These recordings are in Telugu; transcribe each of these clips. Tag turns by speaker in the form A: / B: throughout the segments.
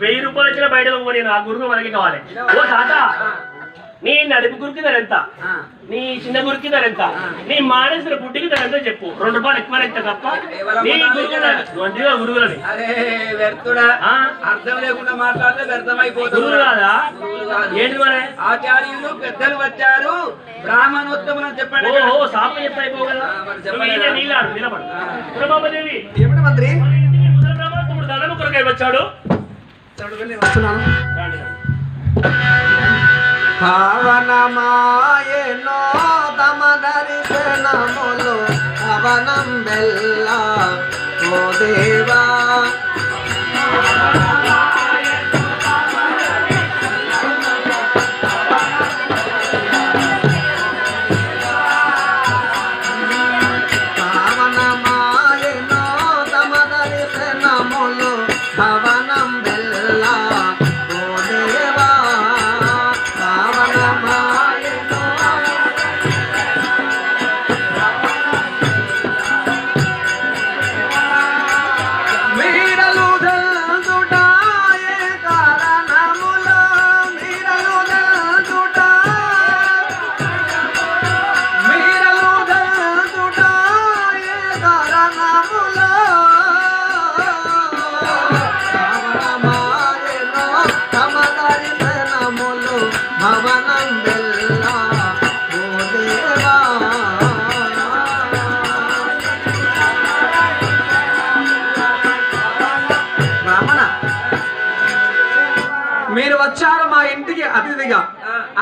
A: వెయ్యి రూపాయలు వచ్చిన బయటకు పోనీ ఆ గురుకు మనకి కావాలి. ఓ తాత నీ నడుపు గురికి ధర ఎంత. నీ చిన్న గురికి ధర ఎంత? నీ మానేసిన పుట్టికి ధర ఎంత చెప్పు. రెండు రూపాయలు ఎక్కువ ఎంత తప్ప నీ
B: వ్యర్థుడా.
A: ఆ?
B: అర్థం లేకుండా మాట్లాడితే వ్యర్థమైపోతుంది
A: గురువు కాదా. ఏంటి మరి?
B: ఆచార్యులు పెద్దలు వచ్చారు. బ్రాహ్మణోత్తములు చెప్పండి
A: ఓహో సాప చెప్పి అయిపోగలరా
B: ఆ, మరి
A: నువ్వు
B: చెప్పలేదా?
A: ఈయన నీళ్ళాడు నిలబడు
C: మంత్రి?
A: కొరకై వచ్చాడు
C: వస్తున్నాను
A: రండి, రండి.
C: పవనమాయనో తమ దర్శనములు పవనం బెల్ల ఓ దేవా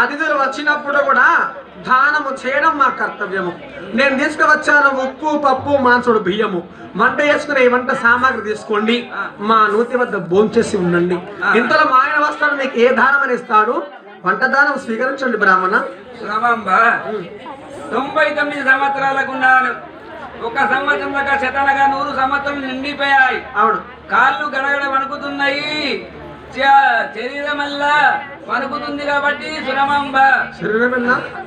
C: అతిథులు వచ్చినప్పుడు కూడా దానము చేయడం మా కర్తవ్యము. నేను తీసుకువచ్చాను ఉప్పు పప్పు మాంసుడు బియ్యము. వంట చేసుకునే వంట సామాగ్రి తీసుకోండి. మా నూతి వద్ద భోంచేసి ఉండండి. ఇంతలో మా ఆయన వస్తాడు మీకు ఏ దానం అని ఇస్తాడు? వంట దానం స్వీకరించండి బ్రాహ్మణ.
B: తొంభై తొమ్మిది సంవత్సరాలకు ఉన్నాను. ఒక సంవత్సరం దాకా శతనగా నూరు సంవత్సరం నిండిపోయాయి.
C: అవును.
B: కాళ్ళు గడగడ వణుకుతున్నాయి. శరీరమల్లా వణుకుతుంది కాబట్టి సురమంబ.
C: శరీరం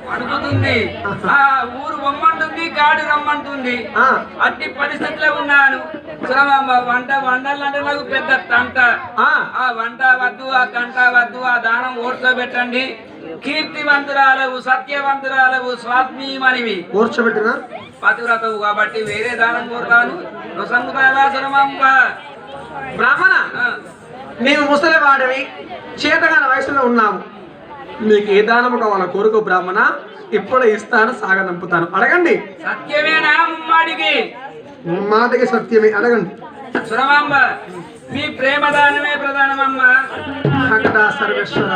B: వణుకుతుంది. ఆ ఊరు బొమ్మంటుంది కాడు రమ్మంటుంది. అట్టి పరిస్థితిలో ఉన్నాను. సురమంబ వంట వండాలంటే నాకు పెద్ద తంట.
C: ఆ.
B: ఆ వంట వద్దు ఆ గంట వద్దు ఆ దానం ఓడ్చోబెట్టండి కీర్తివంతురాలవు సత్యవంతురాలవు స్వాత్మీయమనివి
C: కూర్చోబెట్టినా
B: పతివ్రతవు కాబట్టి వేరే దానం కోరుతాను. సురమంబ.
C: బ్రాహ్మణ?
B: ఆ,
C: నీవు ముసలి వాడివి చేతగాన వయసులో ఉన్నావు నీకు ఏ దానము కావాలో కోరుకో బ్రాహ్మణ ఇప్పుడే ఇస్తాను సాగనంపుతాను. అడగండి.
B: సత్యమేనా
C: సత్యమే అడగండి.
B: సురమాంబ మీ ప్రేమ దానమే ప్రధానమమ్మ.
C: అక్కడ సర్వేశ్వర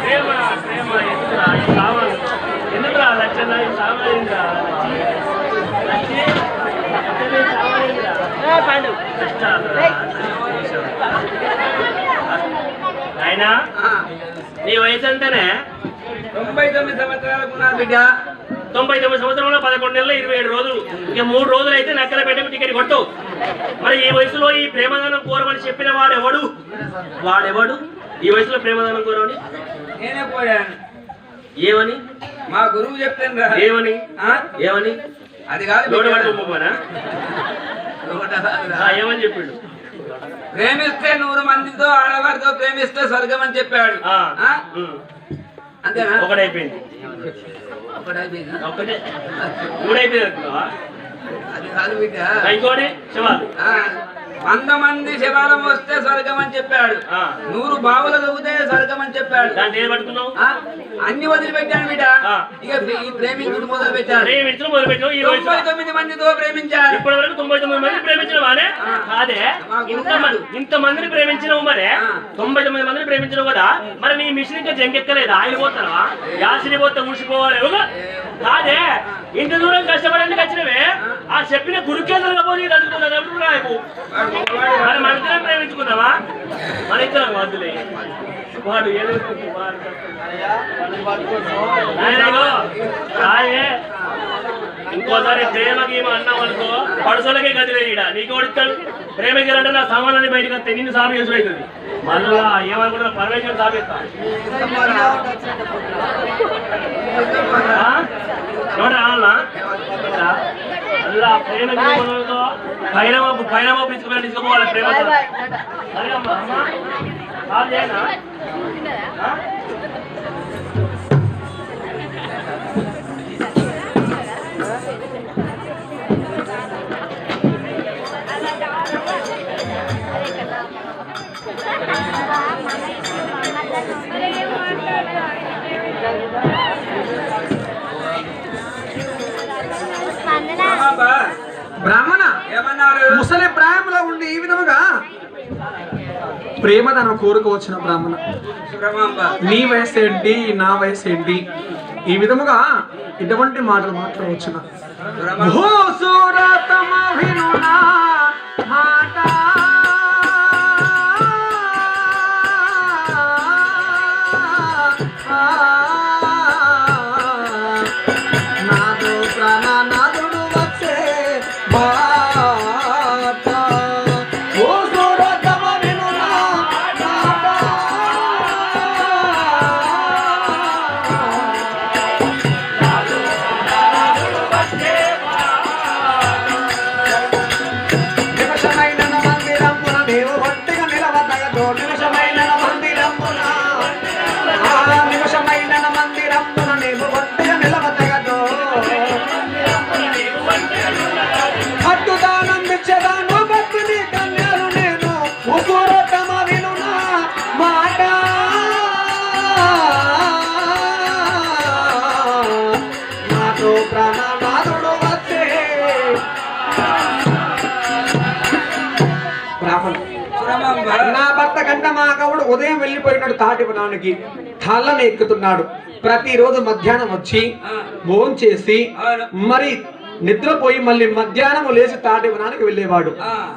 A: ప్రేమ, ప్రేమ.
B: ఆ,
A: నీ వయసు అంటేనే
B: తొంభై తొమ్మిది సంవత్సరాలకు బిడ్డ.
A: తొంభై తొమ్మిది సంవత్సరంలో పదకొండు నెలలు ఇరవై ఏడు రోజులు. ఇక మూడు రోజులు అయితే నక్కల పెట్టకు టికెట్ కొట్టు మరి ఈ వయసులో ఈ ప్రేమదానం కోరమని చెప్పిన వాడెవడు? వాడెవడు? ఈ వయసులో ప్రేమదానం కోరమని?
B: నేనే పోయాను
A: ఏమని?
B: మా గురువు చెప్తాను
A: ఏమని? ఏమని?
B: అది కాదు
A: ఏమని చెప్పిండు?
B: ప్రేమిస్తే నూరు మందితో ఆడవారితో ప్రేమిస్తే స్వర్గం అని చెప్పాడు. అంతేనా?
A: ఒకటైపోయింది.
B: ఒకటైపోయిందా?
A: ఒకటే. మూడైపోయింది
B: అది కాదు బిడ్డ.
A: ఇంకోటి శివాలు
B: వంద మంది శివాలం వస్తే స్వర్గం అని చెప్పాడు. నూరు బావులు దొరికితే స్వర్గం అని చెప్పాడు? అన్ని వదిలిపెట్టాను బిడ్డ. ఇక ఈ ప్రేమించుడు మొదలు
A: వయసులో
B: తొంభై తొమ్మిది మందితో ప్రేమించాను
A: ఇప్పటి వరకు తొంభై తొమ్మిది మంది ప్రేమించిన వానే
B: ఆ.
A: కాదే. ఇంత మంది ఇంత మందిని ప్రేమించినవు మరే. తొంభై తొమ్మిది మందిని ప్రేమించినవు కదా? మరి నీ మిషన్ ఇంకా జంకెక్కలేదా. ఆగిపోతావా? యాసిని పోతే ఊసిపోవాలి? కాదే. ఇంత దూరం కష్టపడేందుకు వచ్చినవే? ఆ. చెప్పిన గురుకేంద్రంగా పోయి చదువుకున్నా నాకు.
B: గొప్పవాడు.
A: మరి మన ఇద్దరం ప్రేమించుకుందామా? మన ఇద్దరం వద్దులే. వాడు రాయే. ఇంకోసారి ప్రేమ గీమ అన్నాం అనుకో పడుసలకే గది వేయడా నీకు ఓడిస్తాడు ప్రేమ గీరంటే నా సామాన్యాన్ని బయటకు వస్తే నిన్ను సాగు చేసి అవుతుంది మళ్ళా ఏమనుకుంటా పరమేశ్వరం సాగిస్తా నోట రావాలా మళ్ళా ప్రేమ గుణములతో పైన మబ్బు పైన మబ్బు తీసుకుపోయి తీసుకుపోవాలి ప్రేమతో సరే అమ్మా అమ్మా కాల్ చేయనా ఆ?
B: రమాంబ
C: బ్రాహ్మణ? ముసలి ప్రాయంలో ఉండి ఈ విధముగా ప్రేమ తన కోరుకు వచ్చిన బ్రాహ్మణ. నీ వయసు ఏంటి నా వయసు ఏంటి ఈ విధముగా ఇటువంటి మాటలు మాట్లాడవచ్చున? వనానికి తాళ్ళని ఎక్కుతున్నాడు ప్రతిరోజు మధ్యాహ్నం వచ్చి భోజనం చేసి
B: అవును.
C: మరి నిద్రపోయి మళ్ళీ మధ్యాహ్నం లేచి తాటి వనానికి వెళ్ళేవాడు.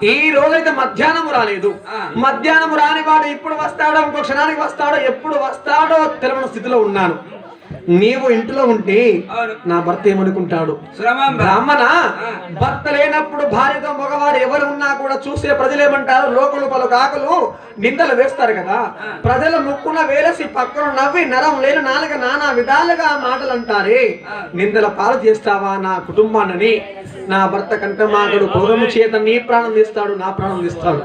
C: ఈ రోజైతే మధ్యాహ్నం రాలేదు. మధ్యాహ్నం రాని వాడు ఇప్పుడు వస్తాడో ఇంకో క్షణానికి వస్తాడో ఎప్పుడు వస్తాడో తెలియని స్థితిలో ఉన్నాను నీవు ఇంట్లో ఉంటే. నా భర్త ఏమనుకుంటాడు? బ్రాహ్మణ. భర్త లేనప్పుడు భార్యతో మగవాడు ఎవరు ఉన్నా కూడా చూసే ప్రజలు ఏమంటారు? లోకులు పలు కాకులు నిందలు వేస్తారు కదా. ప్రజల ముక్కున వేలేసి పక్కన నవ్వి నరం లేని నాలుగ నానా విధాలుగా మాటలు అంటారే. నిందల పాలు చేస్తావా నా కుటుంబాన్ని నా భర్త కంఠమాగడు కోరము చేత నీ ప్రాణం తీస్తాడు నా ప్రాణం తీస్తాడు.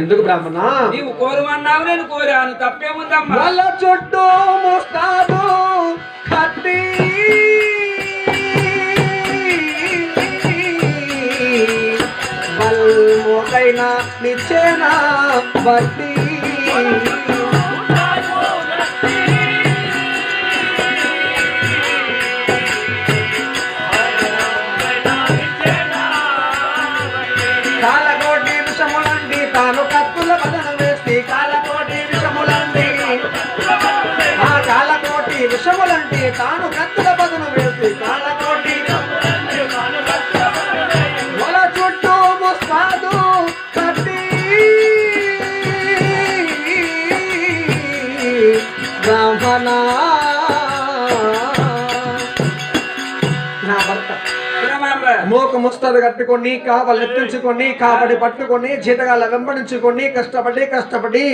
C: ఎందుకు బ్రాహ్మణ?
B: నీవు కోరమన్నావు నేను కోరాను తప్పేముందమ్మా?
C: చుట్టూ ముస్తాదు కట్టి. బల్మోకైనా నిచ్చేనా బట్టి. నా భర్త. మోక ముస్తరు కట్టుకొని కావలు ఎత్తించుకొని కాపడి పట్టుకొని జీతగాళ్ళ వెంబడించుకొని కష్టపడి కష్టపడి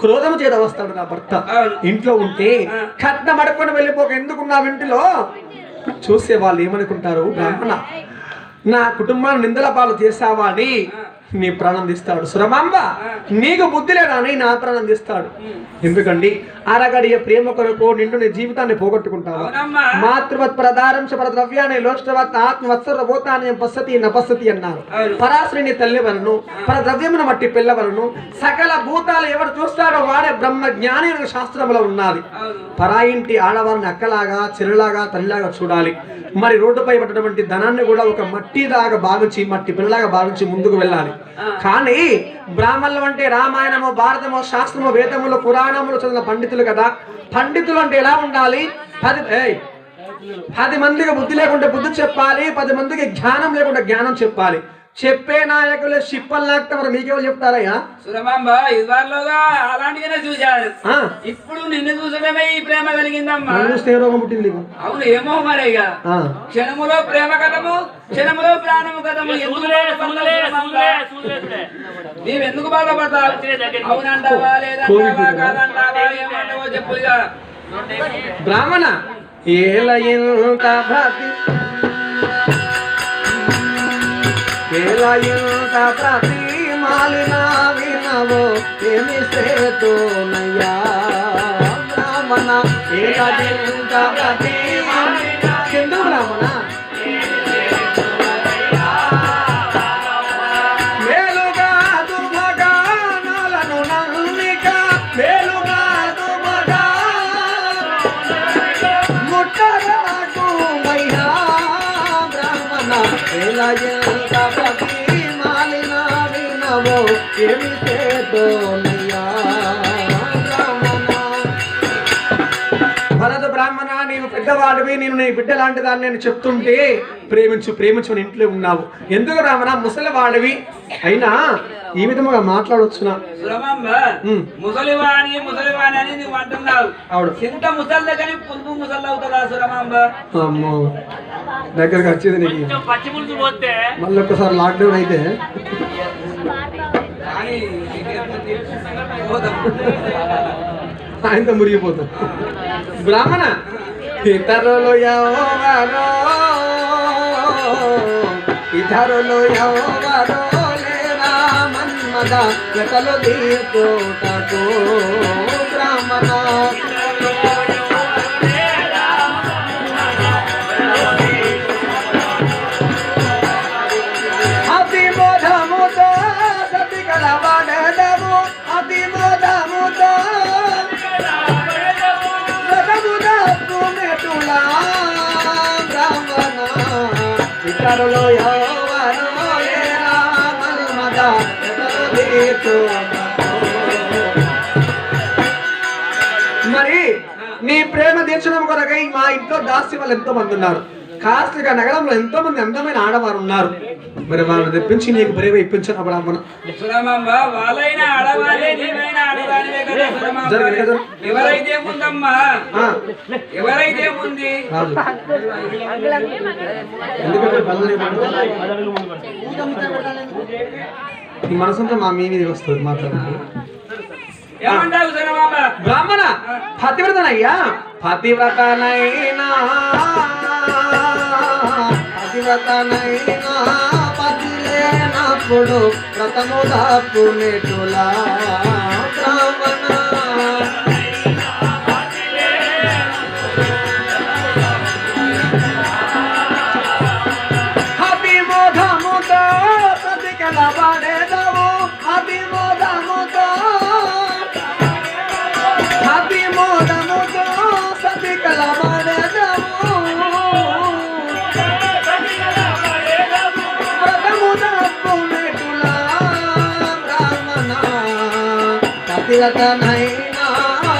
C: క్రోధం చేత వస్తాడు నా భర్త. ఇంట్లో ఉంటే కట్నం అడుకొని వెళ్ళిపోక ఎందుకున్నావు ఇంటిలో? చూసే వాళ్ళు ఏమనుకుంటారు బ్రాహ్మణ నా కుటుంబాన్ని నిందల పాలు చేశావా అని నీ ప్రాణం తీస్తాడు. సురమాంబ నీకు బుద్ధి లేదా? అని నా ప్రాణం తీస్తాడు. ఎందుకండి? అరగడియ ప్రేమ కొరకు నిండు నీ జీవితాన్ని పోగొట్టుకుంటావా? మాతృవత్ ప్రదారం పర ద్రవ్యాన్ని లోష్టవత్ ఆత్మవత్సర భూతాన్ని పశ్యతి నపస్సతి అన్నారు. పరాశ్రిని తల్లివలను పర ద్రవ్యమును మట్టి పిల్లవలను సకల భూతాలు ఎవరు చూస్తారో వాడే బ్రహ్మ జ్ఞాని అనే శాస్త్రములో ఉన్నది. పరాయింటి ఆడవారిని అక్కలాగా చెల్లిలాగా తల్లిలాగా చూడాలి. మరి రోడ్డుపై పడ్డటువంటి ధనాన్ని కూడా ఒక మట్టిలాగా భావించి మట్టి పిల్లలాగా భావించి ముందుకు వెళ్ళాలి. కానీ బ్రాహ్మణులు అంటే రామాయణము భారతము శాస్త్రము వేదములు పురాణములు చదివిన పండితులు కదా. పండితులు అంటే ఎలా ఉండాలి? పది పది మందికి బుద్ధి లేకుంటే బుద్ధి చెప్పాలి పది మందికి జ్ఞానం లేకుండా జ్ఞానం చెప్పాలి. చెప్పే నాయకులు షిప్పలు లాక్తే మరి మీకెవరు చెప్తారయ్యా?
B: సురమాంబ ఇదివరలోగా అలాంటిగానే చూశాను
C: ఆ,
B: ఇప్పుడు నిన్ను చూసడమే ఈ ప్రేమ కలిగిందమ్మా.
C: ఏ రోగం పుట్టింది నీకు?
B: అవును ఏమో మరి ఇక. క్షణములో ప్రేమ కథము క్షణములో ప్రాణము కథము. నీవెందుకు బాధపడతావు. అవునంటావా లేదంటావా. కాదంటావా ఏమంటావో చెప్పు ఇక.
C: బ్రాహ్మణ ఏల భక్తి వేలయంత ప్రతి మాలిన వినవో ఏమి సేతునయ్యా బ్రాహ్మణ వేలయంత ప్రతి మాలిన కింద బ్రాహ్మణ నేను నీ బిడ్డ లాంటి దాన్ని నేను చెప్తుంటే ప్రేమించు ప్రేమించు అని ఇంట్లో ఉన్నావు. ఎందుకు బ్రాహ్మణ ముసలివాడివి అయినా ఈ విధముగా ఉమ్.
B: ముసలివాణి ముసలివాణి అని నువ్వు అంటున్నావు.
C: ఆవిడ
B: చింత ముసలి కానీ పులుపు ముసలి అవుతుందా సురమాంబ
C: అమ్మో దగ్గరకు వచ్చేది నీకు.
A: కొంచెం పచ్చి పులుసు పోతే.
C: మళ్ళీ ఒక్కసారి లాక్డౌన్ అయితే. ఆయనతో మురిగిపోతాం. బ్రాహ్మణ ఇతరులు ఎవరో ఇతరులు ఎవరో లేరా మన్మద ఎతలు దీటుటకు బ్రాహ్మణ మరి నీ ప్రేమ తీర్చడం కొరకై మా ఇంట్లో దాసి వాళ్ళు ఎంతో మంది ఉన్నారు. కాస్తిక నగరంలో ఎంతో మంది అందమైన ఆడవారు ఉన్నారు. మరి వాళ్ళని తెప్పించి నీకు ప్రేమ ఇప్పించిన
B: కదా. ఎవరైతే ఉందమ్మా ఉంది?
C: ఎందుకంటే. నీ మనసంతా మా మీ మీదకి వస్తుంది మాట్లాడుతుంది బ్రాహ్మణ? పతివ్రతనయ్యా? పతివ్రతనైనా పతివ్రతనైనా పతి లేనప్పుడు వ్రతము దాపునేటులా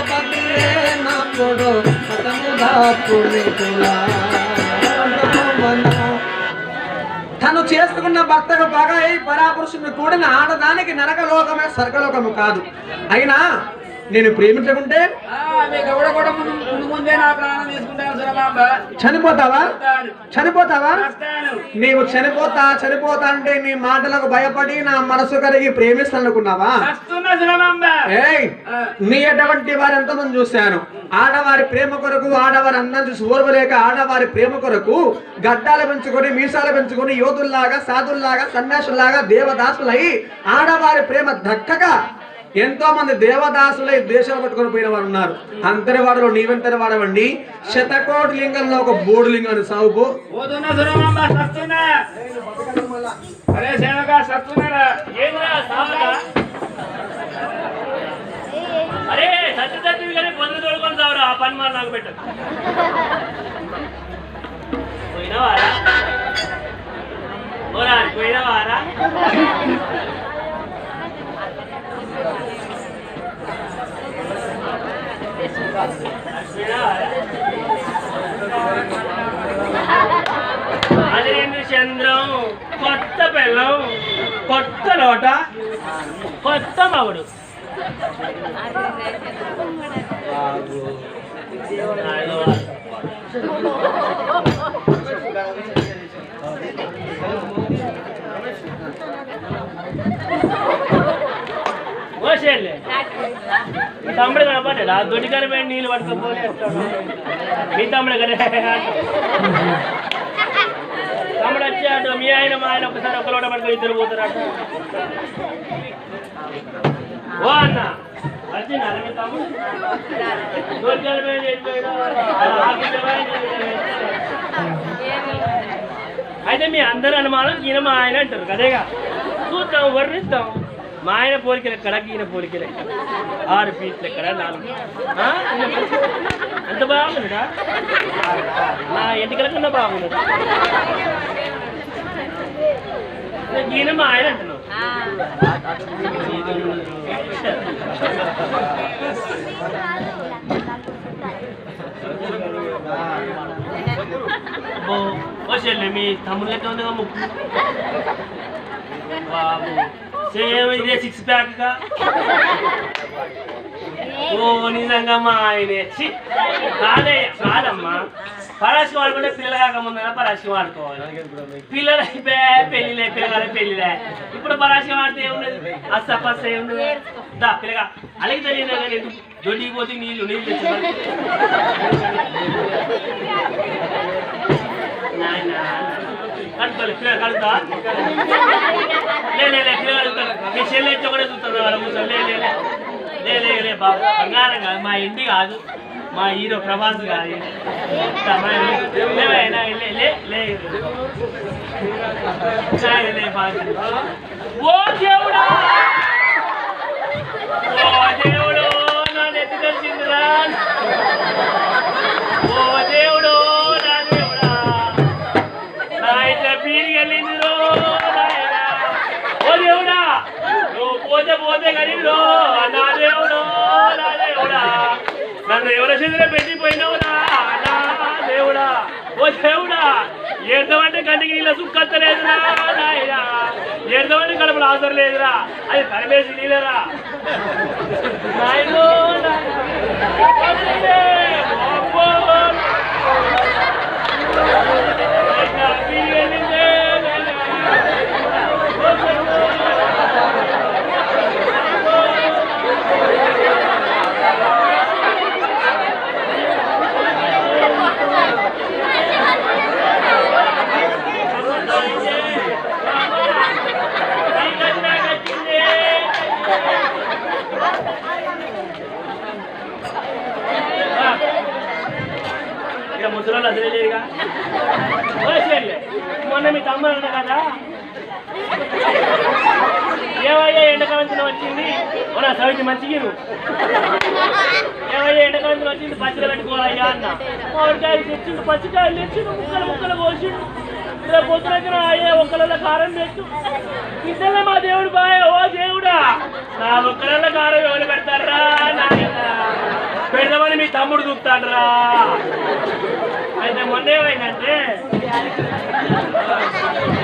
C: పతి లేనప్పుడు తను చేసుకున్న భర్తకు బాగా అయి పరాపురుషుని కూడిన ఆడదానికి నరకలోకమే స్వర్గలోకము కాదు. అయినా నేను ప్రేమించకుంటే
B: ముందు ముందే నా ప్రాణం తీసుకుంటాను
C: చనిపోతావా. చనిపోతావా? నీవు చనిపోతా చనిపోతా అంటే నీ మాటలకు భయపడి నా మనసు
B: సురమాంబ
C: ఏయ్ నీ అటువంటి వారు ఎంతమంది చూశాను? ఆడవారి ప్రేమ కొరకు ఆడవారి అందం చూసి ఓర్వలేక ఆడవారి ప్రేమ కొరకు గడ్డాలు పెంచుకొని మీసాలు పెంచుకొని యోధుల్లాగా సాధుల్లాగా సన్యాసుల్లాగా దేవదాసులై ఆడవారి ప్రేమ దక్కక ఎంతో మంది దేవదాసులై దేశాలు పట్టుకొని పోయిన వారు ఉన్నారు. అంతరి వాడలో నీవెంతరి వాడవండి? శతకోటి లింగంలో ఒక బోడు లింగాన్ని సాగుపో
B: అరే
A: సత్య సత్యవి కానీ తోడుకొని ఆ పని మరి నాకు పోయినవారా? ఓరా పోయినవారా? అదేంటి చంద్రం? కొత్త పెళ్ళం. కొత్త లోట. కొత్త మగుడు మీ తమ్ముడు కనపడ్డాడు ఆ దొడ్డి కనిపోయి నీళ్ళు పట్టుకపోతే మీ తమ్ముడు కదా? తమ్ముడు వచ్చాడు మీ ఆయన మా ఆయన ఒకసారి ఒక లోట పట్టుకొని ఇద్దరు పోతారట. ఓ అన్న. వచ్చిందా మీ తమ్ముడు? దొరికాడు పోయి అయితే మీ అందరు అనుమానం ఈయన మా ఆయన అంటారు. కదేగా? చూద్దాం వర్ణిద్దాం. మా ఆయన పోలికలు ఎక్కడ ఈయన పోలికలు. ఎక్కడ ఆరు ఫీట్లు ఎక్కడ నాలుగు. అంత బాగుందా? నా ఎంటికల కన్నా బాగున్నది ఈయన మా ఆయన అంటున్నావు మీ తమ్ముడు లెక్క ఉందిగా ముక్కు బాబు. Same six ప్యాక్గా? ఓ నిజంగా మా ఆయనే. కాదే కాదమ్మా పరాశి వాడుకుంటే పిల్లలు కాకముందా పరాశి వాడుకోవాలి. పిల్లలు అయిపోయా పెళ్ళిలే పిల్లగా పెళ్ళిలే. ఇప్పుడు పరాశి వాడితే ఏమున్నది అస్స పస్స ఏమున్నది దా పిల్లగా. అలాగే తెలియదు కానీ దొడ్డికి పోతే నీళ్ళు నీళ్ళు తెచ్చి నాయనా. కడుకోలే పిల్లలు కడుతా లే లే పిల్లలు కడుగుతారు మీ చెల్లి ఎత్తి కూడా చూస్తారు వాళ్ళ కూర్చొని లే లే లే లే లే బాబు బంగారం కాదు మా ఇంటి కాదు మా హీరో ప్రభాస్ కాదు లే లే లే లే ఓ దేవుడా నన్ను ఎవరి పెట్టిపోయినావురా దేవుడా. ఓ దేవుడా. ఏడమంటే కంటికి నీళ్ళ సుక్కత్తలేదురా నాయనా. ఏడమంటే కడుపులో అవసరం లేదురా అది తరిమేసి నీళ్ళరా నాయనో నాయనా. ఇట్లా ఇక ముసలోళ్ళు అసలే లేరుగా? మొన్న మీ తమ్ముడు అన్న కదా ఏమయ్యా ఎండకాలం వచ్చింది? మన సవితి మంచిగా నువ్వు ఏమయ్యా ఎండకాలం వచ్చింది? పచ్చిగా పెట్టుకోవాలయ్యా అన్న. మామిడికాయలు తెచ్చిండు పచ్చికాయలు తెచ్చిండు ముక్కలు ముక్కలు కోసిండు. ఇలా పొద్దున అయ్యే ఒక్కలలో కారం పెట్టు. ఇద్దరే మా దేవుడు బాయ్ ఓ దేవుడా. నా ఒక్కల కారం ఎవరు పెడతారా నాయనా? పెడదామని మీ తమ్ముడు చూపుతాడరా. అయితే మొన్న ఏమైందంటే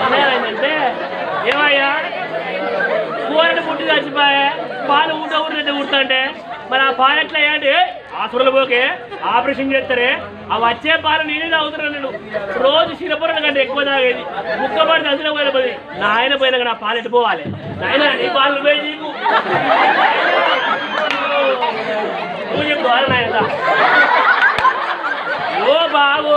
A: మొన్న ఏమైందంటే ఏమయ్యా? కూరని పుట్టి చచ్చిపోయా పాలు ఊట ఊరినట్టు ఊడుతుంటే మరి ఆ పాలు ఎట్లా అయ్యండి ఆసురులు పోకే ఆపరేషన్ చేస్తారే ఆ వచ్చే పాలు నేనే తాగుతున్నాను నేను రోజు శిరపురం కంటే ఎక్కువ తాగేది. ముక్క పడి దశలో పోయిన పోయి నా ఆయన పోయినాక నా పాలు ఎట్టు పోవాలి? నాయన నీ పాలు పోయి నీకు. నువ్వు చెప్పుకోవాలి నాయన ఓ బాబు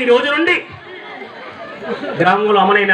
A: ఈ రోజు నుండి గ్రామంలో అమలైన